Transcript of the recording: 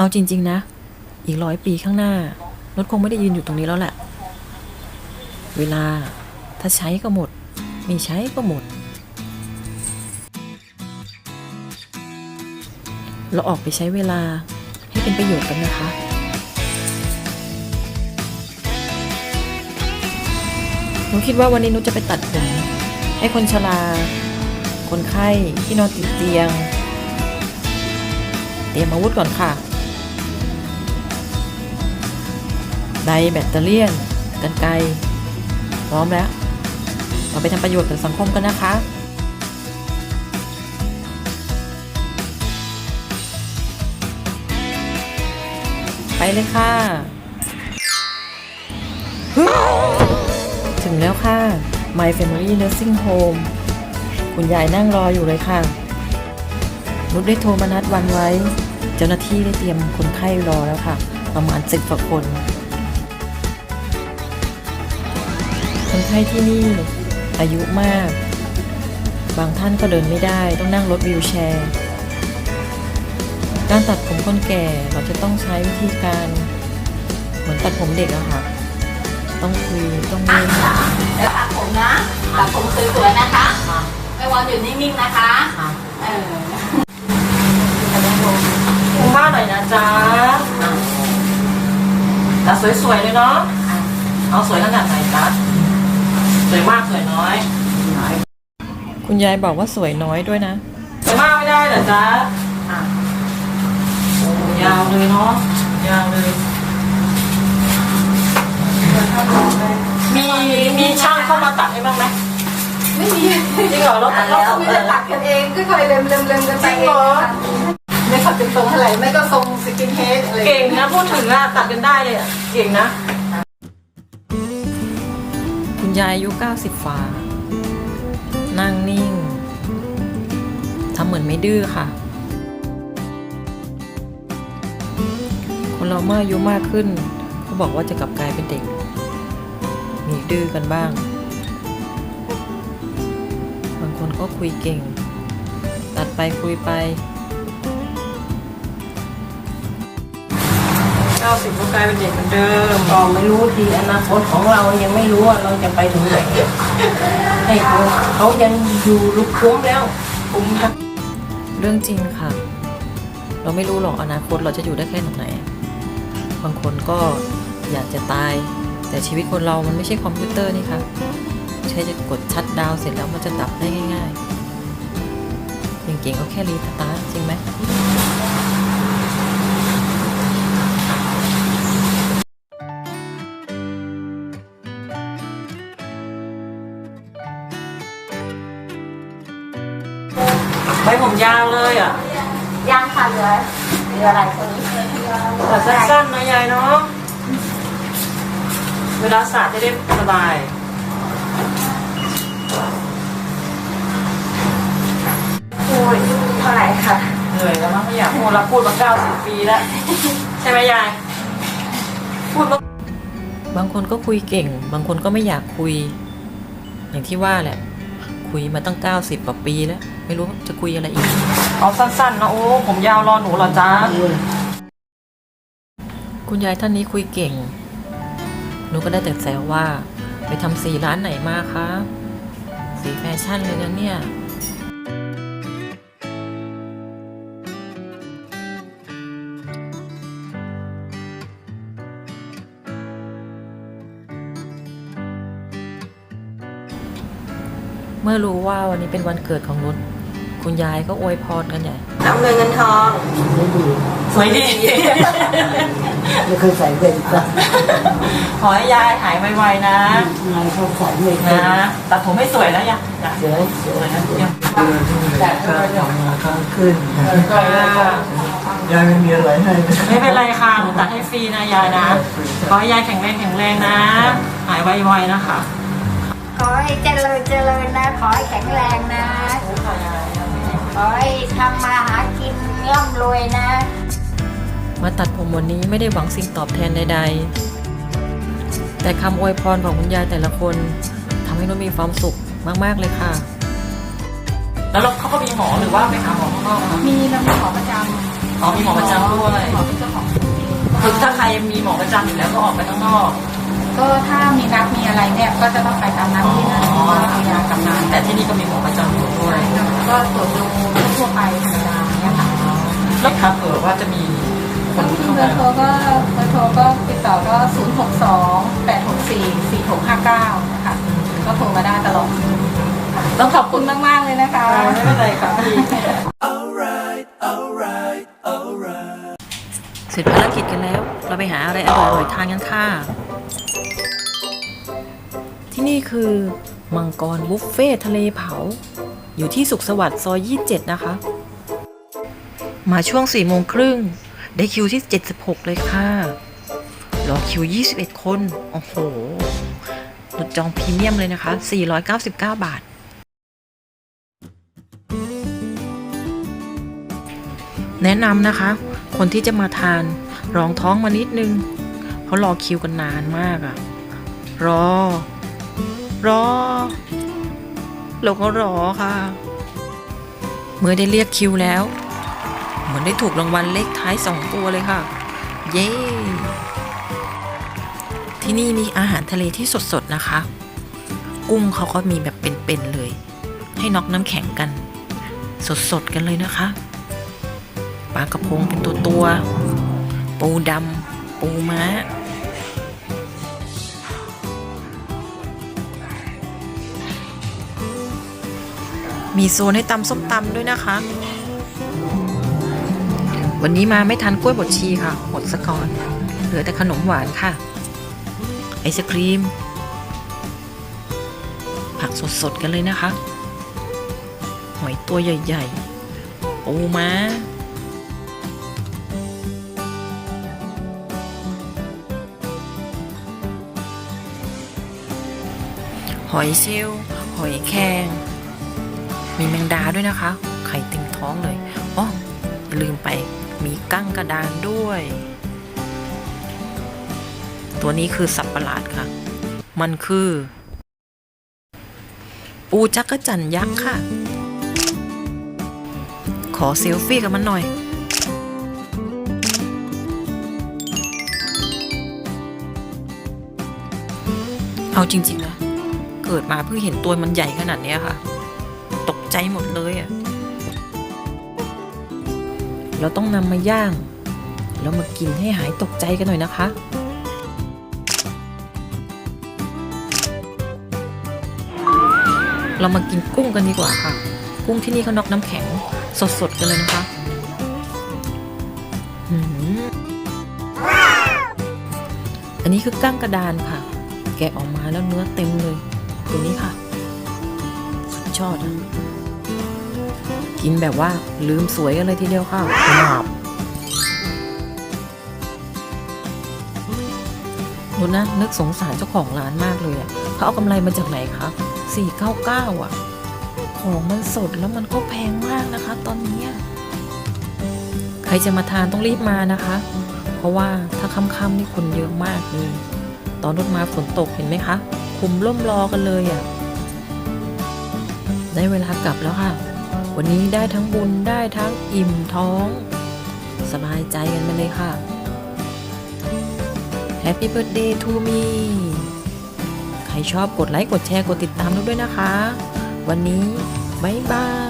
เอาจริง ๆ นะ อีกร้อยปีข้างหน้ารถคงไม่ได้ยืนอยู่ตรงนี้แล้วแหละ เวลาถ้าใช้ก็หมด ไม่ใช้ก็หมด เราออกไปใช้เวลาให้เป็นประโยชน์กันนะคะหนูคิดว่าวันนี้หนูจะไปตัดผมให้คนชรา คนไข้ที่นอนติดเตียง เตรียมอาวุธก่อนค่ะ ไดแบตเตอรี่กันไกรพร้อมแล้ว เราไปทำประโยชน์กับสังคมกันนะคะไปเลยค่ะ ถึงแล้วค่ะ My Family Nursing Home คุณยายนั่งรออยู่เลยค่ะ นุชได้โทรมานัดวันไว้ เจ้าหน้าที่ได้เตรียมคนไข้รอแล้วค่ะ ประมาณสิบกว่าคน คนไข้ที่นี่ อายุมาก บางท่านก็เดินไม่ได้ ต้องนั่งรถวีลแชร์ การตัดผมคนแก่เราจะต้องใช้วิธีการเหมือนตัดผมเด็กอะค่ะ ต้องคุยต้องเล่นแล้วตัดผมนะตัดผมสวยๆนะคะไม่วอนอยู่นิ่งๆนะคะเออคุณป้าหน่อยนะจ๊ะตัดสวยๆเลยเนาะเอาสวยขนาดไหนจ๊ะ สวยมากสวยน้อย คุณยายบอกว่าสวยน้อยด้วยนะ สวยมากไม่ได้เหรอจ๊ะโอ้ยาวเลยเนาะ ยาวเลย มีมีช่างเข้ามาตัดให้บ้างไหมไม่มีจริงเหรอเราตัดเราแล้วไม่ได้ตัดกันเองก็ค่อยๆเล็มเล็มเล็มกันไปจริงเหรอไม่ขับเป็นตรงเท่าไหร่ไม่ก็ทรงสกินเฮดอะไรเก่งนะพูดถึงอะตัดกันได้เลยอะเก่งนะคุณ ยายอายุ 90ฝ่านั่งนิ่ง ทำเหมือนไม่ดื้อค่ะ คนเราเมื่ออายุมากขึ้นเขาบอกว่าจะกลับกลายเป็นเด็ก มีดื้อกันบ้าง บางคนก็คุยเก่ง ตัดไปคุยไป เก้าสิบก็กลายเป็นเด็กเหมือนเดิมก็ไม่รู้ทีอนาคตของเรายังไม่รู้ว่าเราจะไปถึงไหนให้เขาเขายังอยู่ลุกคุ้มแล้วคุ้มครับเรื่องจริงค่ะ เราไม่รู้หรอกอนาคตเราจะอยู่ได้แค่ไหน บางคนก็อยากจะตาย แต่ชีวิตคนเรามันไม่ใช่คอมพิวเตอร์นี่ค่ะใช้จะกดชัดดาวน์เสร็จแล้วมันจะดับได้ง่ายๆเก่งๆก็แค่รีสตาร์ทจริงไหม ใบผมยาวเลยอะย่างค่ะเหลือเหลืออะไรคนนี้แต่สั้นๆนะยายเนาะ เวลาสระจะได้สบายโอ้ยเท่าไหร่ค่ะเหนื่อยแล้วมั้งไม่อยากพูดเราพูดมาเก้าสิบปีแล้ว ใช่ไหมยาย พูดมาบางคนก็คุยเก่ง บางคนก็ไม่อยากคุย อย่างที่ว่าแหละ คุยมาตั้งเก้าสิบกว่าปีแล้ว ไม่รู้จะคุยอะไรอีก เอาสั้นๆนะโอ้ผมยาวรอหนูเหรอจ๊ะคุณยายท่านนี้คุยเก่ง หนูก็ได้แต่แซวว่า ไปทำสีร้านไหนมาคะ สีแฟชั่นเลยนะเนี่ย เมื่อรู้ว่าวันนี้เป็นวันเกิดของนุช คุณยายก็อวยพรกันใหญ่น้ำเงินเงินทองสวยดีไม่เคยใส่เงินจ้ะขอให้ยายหายไวๆนะนายเขาใส่ไม่เคยนะตัดผมให้สวยแล้วยังนะเดี๋ยวสวยนะยังแต่ก็ยังข้างขึ้นค่ะยายไม่มีอะไรให้ไม่เป็นไรค่ะหนูตัดให้ฟรีนะยายนะขอให้ยายแข็งแรงแข็งแรงนะ หายไวๆนะคะขอให้เจริญเจริญนะ ขอให้แข็งแรงนะ ขอให้ทำมาหากินร่ำรวยนะ มาตัดผมวันนี้ไม่ได้หวังสิ่งตอบแทนใด ๆ แต่คำอวยพรของคุณยายแต่ละคนทำให้นุชมีความสุขมาก ๆ เลยค่ะ แล้วเขาก็มีหมอหรือว่าไปหาหมอข้างนอกคะมีเรามีหมอประจอ๋อมีหมอประจำด้วยหมอเป็นเจ้าของคือถ้าใครมีหมอประจำอยู่แล้วก็ออกไปข้างนอก ก็ถ้ามีนัดมีอะไรเนี่ยก็จะต้องไปตามนัดที่นั่นอ๋อว่ามี ยาทำงาน แต่ที่นี่ก็มีหมอประจำอยู่ด้วย ก็ตรวจดูทั่วไปธรรมดาเนี่ยค่ะแล้วถ้าเผื่อว่าจะมีคถ้านมีเข้าเบอมาร์โทรก็เบอร์โทรก็ติดต่อก็ 0 6 2 8 6 4 4 6 5 9 นะคะ ก็โทรมาได้ตลอดต้องขอบคุณมาก ๆ เลยนะคะ ไม่เป็นไรครับพี่เสร็จภารกิจกันแล้ว เราไปหาอะไรอร่อยๆทานกันค่ะ ที่นี่คือ มังกรบุฟเฟ่ทะเลเผา อยู่ที่สุขสวัสดิ์ซอย 27 นะคะ มาช่วง4โมงครึ่ง ได้คิวที่ 76 เลยค่ะ รอคิว 21 คน โอ้โหหนุดจองพรีเมียมเลยนะคะ 499 บาท แนะนำนะคะ คนที่จะมาทานรองท้องมานิดนึง เพราะรอคิวกันนานมากอะรอ รอเราก็รอค่ะ เมื่อได้เรียกคิวแล้ว เหมือนได้ถูกรางวัลเลขท้ายสองตัวเลยค่ะ เย้ ที่นี่มีอาหารทะเลที่สดๆนะคะ กุ้งเขาก็มีแบบเป็นๆเลย ให้น็อกน้ำแข็งกัน สดๆกันเลยนะคะปลากระพงเป็นตัวตัวๆปูดำปูม้า มีโซนให้ตำส้มตำด้วยนะคะ วันนี้มาไม่ทันกล้วยบดชีค่ะ หมดซะก่อน เหลือแต่ขนมหวานค่ะ ไอศครีม ผักสดๆกันเลยนะคะ หอยตัวใหญ่ๆ ปูม้าหอยเชลลหอยแครง มีแมงดาด้วยนะคะ ไข่เต็มท้องเลยอ๋อลืมไปมีกั้งกระดานด้วย ตัวนี้คือสับประหลาดค่ะ มันคือ ปูจักรจันยักษ์ค่ะ ขอเซลฟี่กับมันหน่อยเอาจริงๆนะ เกิดมาเพิ่งเห็นตัวมันใหญ่ขนาดนี้ค่ะ ตกใจหมดเลยอะ่ะ เราต้องนำมาย่าง แล้วมากินให้หายตกใจกันหน่อยนะคะเรามากินกุ้งกันดีกว่าค่ะ กุ้งที่นี่เขานอกน้ำแข็ง สดๆกันเลยนะคะอันนี้คือกั้งกระดานค่ะ แกะออกมาแล้วเนื้อเต็มเลย ตัวนี้ค่ะ สุดยอดอะกินแบบว่าลืมสวยกันเลยทีเดียวค่ะหนาบดูนะ นึกสงสารเจ้าของร้านมากเลยอะเขาเอากำไรมาจากไหนคะ499 อะ ของมันสดแล้วมันก็แพงมากนะคะ ตอนนี้อะใครจะมาทานต้องรีบมานะคะ เพราะว่าถ้าค่ำๆนี่คนเยอะมากเลย ตอนรถมาฝนตกเห็นไหมคะคุมร่มรอกันเลยอะ่ะ ได้เวลากลับแล้วค่ะ วันนี้ได้ทั้งบุญได้ทั้งอิ่มท้อง สบายใจกันไปเลยค่ะ Happy Birthday to me ใครชอบกดไลค์ กดแชร์ กดติดตามด้วยนะคะ วันนี้ บ๊ายบาย